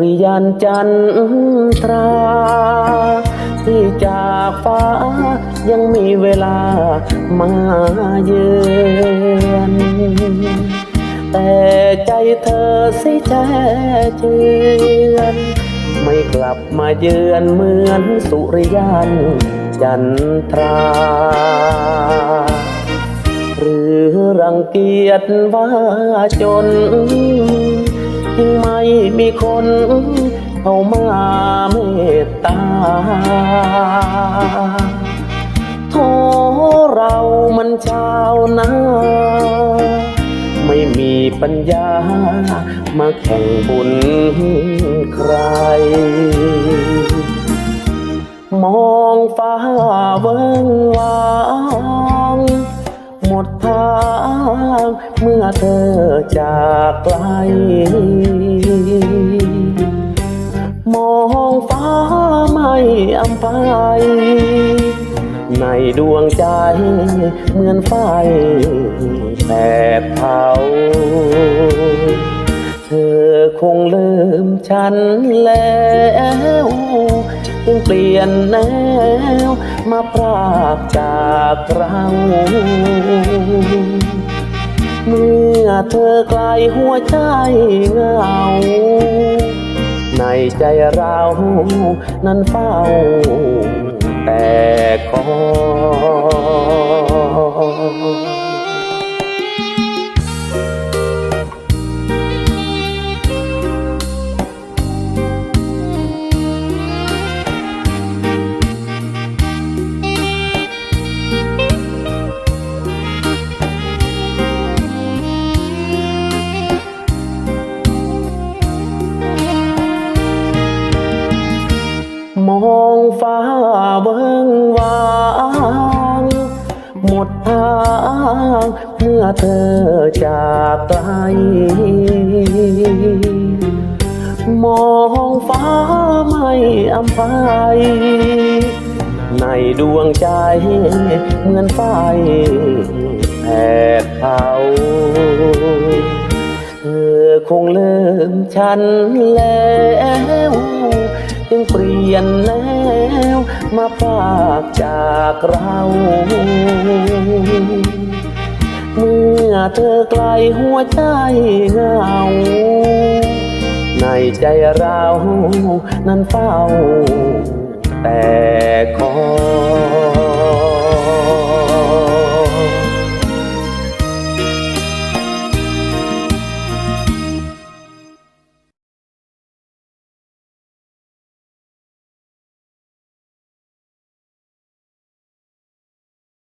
ริยันจันทรา ที่จากฟ้ายังมีเวลามาเยือนแต่ใจเธอสิแท้เจือนไม่กลับมาเยือนเหมือนสุริยันจันทรา หรือรังเกียจว่าจน ม่มีคนเข้ามาเมตตาโทเรามันชาวนาไม่มีปัญญามาแข่งบุญใคร หมดทางเมื่อเธอจากไกล มองฟ้าไม่อำภัยในดวงใจเหมือนไฟแผดเผา เธอคงลืมฉันแล้ว จึงเปลี่ยนแนว มาพรากจากเราเมื่อเธอไกลหัวใจเงา ในใจเรา นั้นเฝ้าแต่คอย ฟ้าเบิงวางหมดทางเมื่อเธอจากไกลมองฟ้าไม่อำภัยในดวงใจเหมือนไฟแผดเผาเธอคงลืมฉันแล้ว จึงเปลี่ยนแล้วมาพากจากเรา เมื่อเธอไกลหัวใจเงา ในใจเรานั้นเฝ้าแต่คอย